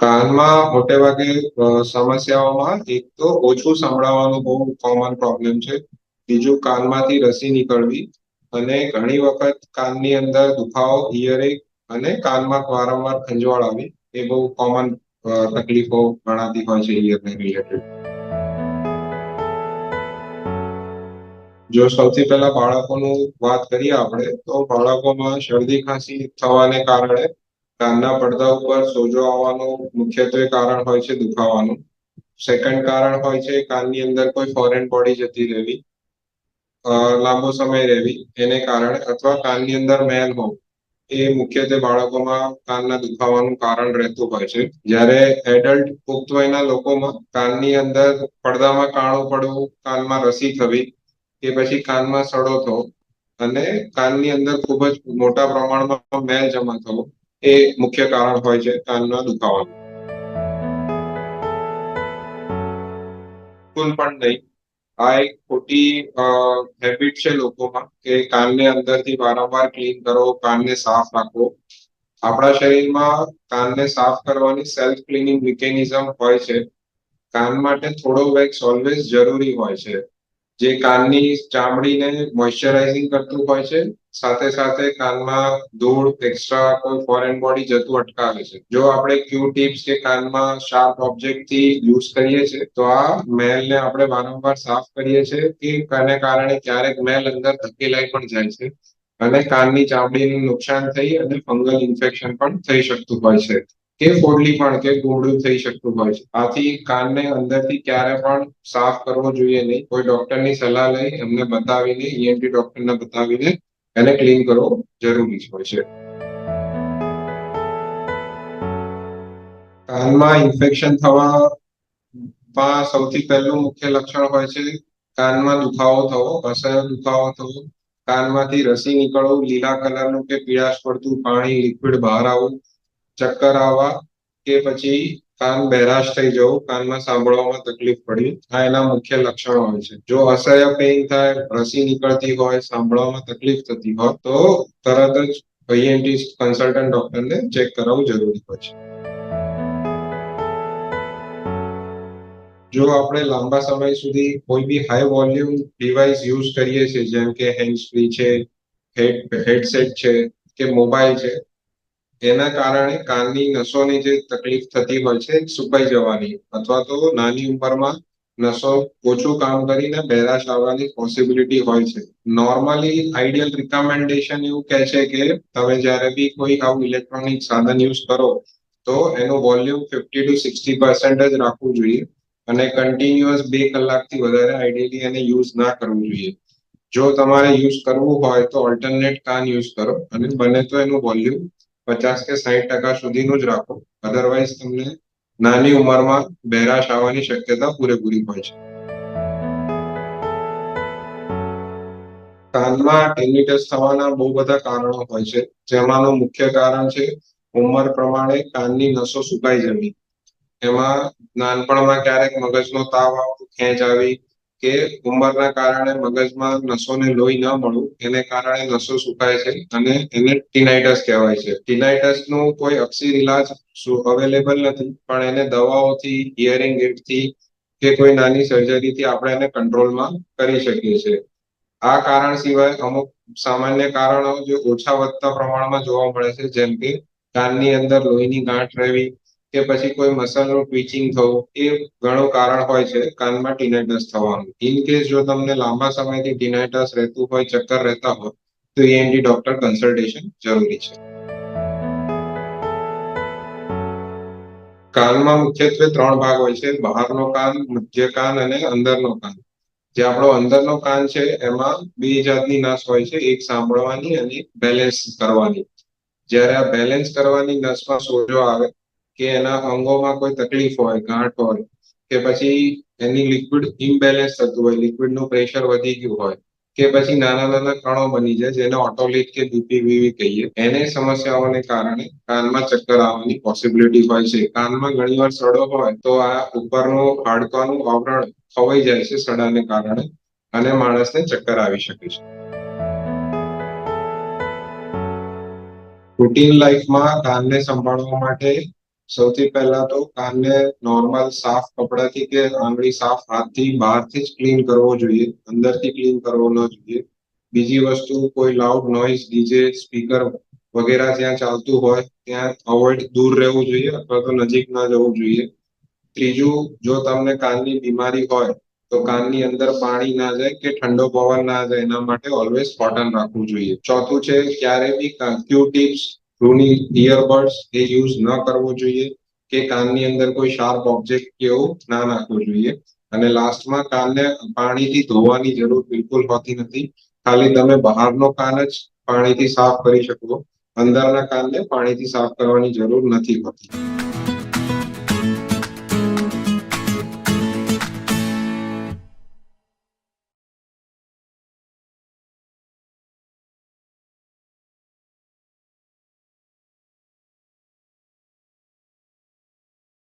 કાનમાં મોટે ભાગે સમસ્યાઓમાં એક તો ઓછું સંભળાવાનું બહુ કોમન પ્રોબ્લેમ છે. બીજું કાનમાંથી રસી નીકળવી અને ઘણી વખત કાનની અંદર દુખાવો હિયરિંગ અને કાનમાં વારંવાર ખંજવાળ આવી, એ બહુ કોમન તકલીફો ગણાતી હોય છે હિયરને રિલેટેડ જો સૌથી પહેલા બાળકોનું વાત કરીએ આપણે, તો બાળકોમાં શરદી ખાંસી થવાને કારણે કાનના પડદા ઉપર સોજો આવવાનું મુખ્યત્વે કારણ હોય છે દુખાવાનું. સેકન્ડ કારણ હોય છે કાનની અંદર કોઈ ફોરેન બોડી જતી રહેવી. લાંબો સમય રહેવી. એને કારણે અથવા કાનની અંદર મેલ હોવું. એ મુખ્યત્વે બાળકોમાં કાનના દુખાવાનું કારણ રહેતું હોય છે. જ્યારે એડલ્ટ પુખ્ત વયના લોકોમાં કાનની અંદર પડદામાં કાણું પડવું, કાનમાં રસી થવી કે પછી કાનમાં સડો થવો અને કાનની અંદર ખૂબ જ મોટા પ્રમાણમાં મેલ જમા થવો. એ મુખ્ય કારણ હોય છે કાનના દુખાવાનું. બિલકુલ પણ નહીં. આ એક ખોટી હેબિટ છે લોકોમાં કે કાનને અંદરથી વારંવાર ક્લીન કરો, કાનને સાફ રાખો. આપણા શરીરમાં કાનને સાફ કરવાની સેલ્ફ ક્લીનિંગ મિકેનિઝમ હોય છે. કાન માટે થોડો વેક્સ ઓલવેઝ જરૂરી હોય છે. જે કાનની ચામડીને મોઇશ્ચરાઇઝિંગ કરતું હોય છે, સાથે સાથે કાનમાં ધૂળ એક્સ્ટ્રા કોઈ ફોરેન બોડી જતું અટકાવે છે. જો આપણે ક્યુ ટિપ્સ કે કાનમાં શાર્પ ઓબ્જેક્ટથી યુઝ કરીએ છીએ, તો આ મેલને આપણે વારંવાર સાફ કરીએ છીએ કે કાને કારણે ક્યારેક મેલ અંદર ધકેલાઈ પણ જાય છે અને કાનની ચામડીનું નુકસાન થઈ અને ફંગલ ઇન્ફેક્શન પણ થઈ શકતું હોય છે. કે ફોડલી પણ કે ગોળું થઈ શકતું હોય છે. આથી કાનને અંદરથી ક્યારે પણ સાફ કરવો જોઈએ નહીં. કોઈ ડોક્ટરની સલાહ લઈ, એમને બતાવીને ઈએનટી ડોક્ટરને બતાવીને એને ક્લીન કરવો જરૂરી હોય છે. કાનમાં ઇન્ફેક્શન થવા સૌથી પહેલું મુખ્ય લક્ષણ હોય છે કાનમાં દુખાવો થવો, અસહ્ય દુખાવો થવો. કાનમાંથી રસી નીકળવું, લીલા કલરનું કે પીળાશ પડતું પાણી, લિક્વિડ બહાર આવવું. ચક્કર આવવા કે પછી કાન બહેરાશ થઈ જવું, કાનમાં સાંભળવામાં તકલીફ પડી, આ એના મુખ્ય લક્ષણો હોય છે. જો અસહ્ય પેઇન થાય, રસી નીકળતી હોય, સાંભળવામાં તકલીફ થતી હોય, તો તરત જ આઈએનટી કન્સલ્ટન્ટ ડોક્ટરને ચેક કરાવવું જરૂરી હોય છે. જો આપણે લાંબા સમય સુધી કોઈ બી હાઈ વોલ્યુમ ડિવાઇસ યુઝ કરીએ છીએ, જેમ કે હેન્ડ ફ્રી છે હેડસેટ છે, કે મોબાઈલ છે એના કારણે કાનની નસોની જે તકલીફ થતી હોય છે, સુકાઈ જવાની અથવા તો નાની ઉંમરમાં નસો ઓછું કામ કરીને બેરાશ આવવાની પોસિબિલિટી હોય છે. નોર્મલી આઈડિયલ રિકમેન્ડેશન એવું કહે છે કે તમે જ્યારે બી કોઈ આવું ઇલેક્ટ્રોનિક સાધન યુઝ કરો, તો એનું volume fifty to sixty percent જ રાખવું જોઈએ અને કન્ટિન્યુઅસ બે કલાકથી વધારે આઈડિયલી એને યુઝ ના કરવું જોઈએ. જો તમારે યુઝ કરવું હોય તો ઓલ્ટરનેટ કાન યુઝ કરો અને બને તો એનું વોલ્યુમ પચાસ કે સાહીઠ ટકા સુધીનું જ રાખો. અધરવાઇઝ તમને નાની ઉંમરમાં બહેરાશ આવવાની શક્યતા પૂરેપૂરી હોય છે. કાનમાં ટેનિટસ થવાના બહુ બધા કારણો હોય છે. જેમાંનું મુખ્ય કારણ છે ઉંમર પ્રમાણે કાનની નસો સુકાઈ જવી. એમાં નાનપણમાં ક્યારેક મગજનો તાવ આવતો, ખેંચ આવી કે ઉંમરના કારણે મગજમાં નસોને લોહી ન મળવું એને કારણે નસો સુકાય છે અને એને ટીનાઇટસ કહેવાય છે. ટીનાઇટસનું કોઈ અક્ષીર ઇલાજ અવેલેબલ નથી, પણ એને દવાઓથી, હિયરિંગ એડથી કે કોઈ નાની સર્જરીથી આપણે એને કંટ્રોલમાં કરી શકીએ છીએ આ કારણ સિવાય અમુક સામાન્ય કારણો જે ઓછા વધતા પ્રમાણમાં જોવા મળે છે, જેમ કે કાનની અંદર લોહીની ગાંઠ રહેવી કે પછી કોઈ મસલનું ટ્વિચિંગ થવું, એ ઘણું કારણ હોય છે કાનમાં ટીનાઇટસ થવાનું. ઇન કેસ જો તમને લાંબા સમયથી ટીનાઇટસ રહેતું હોય, ચક્કર રહેતા હોય, તો એએનટી ડોક્ટર કન્સલ્ટેશન જરૂરી છે. કાનમાં મુખ્યત્વે ત્રણ ભાગ હોય છે, બહારનો કાન, મધ્ય કાન અને અંદરનો કાન. જે આપણો અંદરનો કાન છે, એમાં બે જાતની નસ હોય છે, એક સાંભળવાની અને બેલેન્સ કરવાની. જ્યારે આ બેલેન્સ કરવાની નસમાં સોજો આવે કે એના અંગોમાં કોઈ તકલીફ હોય, ગાંઠ હોય, કે પછી એની લિક્વિડ ઇમ્બેલેન્સ થતું હોય લિક્વિડનું પ્રેશર વધી ગયું હોય, કે પછી નાના નાના કણો બની જાય જેને ઓટોલિટ કે બીપીવીવી કહીએ, એને સમસ્યાઓને કારણે કાનમાં ચક્કર આવવાની પોસિબિલિટી હોય છે. કાનમાં ઘણીવાર સડો હોય તો આ ઉપરનું હાડકાનું આવરણ ખવાઈ જાય છે સડાને કારણે અને માણસને ચક્કર આવી શકે છે. રૂટીન લાઈફમાં કાનને સંભાળવા માટે સૌથી પહેલા તો કાનને નોર્મલ સાફ કપડાથી કે આંગળી સાફ હાથથી બહારથી જ ક્લીન કરવો જોઈએ, અંદરથી ક્લીન કરવો ન જોઈએ. બીજી વસ્તુ, કોઈ લાઉડ નોઈઝ ડીજે સ્પીકર વગેરે જ્યાં ચાલતું હોય, ત્યાં અવોઇડ દૂર રહેવું જોઈએ અથવા તો નજીક ના જવું જોઈએ. ત્રીજું, જો તમને કાનની બીમારી હોય, તો કાનની અંદર પાણી ના જાય કે ઠંડો પવન ના જાય, એના માટે ઓલવેઝ કોટન રાખવું જોઈએ. ચોથું છે, ક્યારે બી ક્યુ ટિપ્સ રૂની ઇયરબડ્સ એ યુઝ ન કરવો જોઈએ કે કાનની અંદર કોઈ શાર્પ ઓબ્જેક્ટ કે એવું ના નાખવું જોઈએ. અને લાસ્ટમાં કાનને પાણીથી ધોવાની જરૂર બિલકુલ હોતી નથી. ખાલી તમે બહારનો કાન જ પાણીથી સાફ કરી શકો. અંદરના કાનને પાણીથી સાફ કરવાની જરૂર નથી હોતી.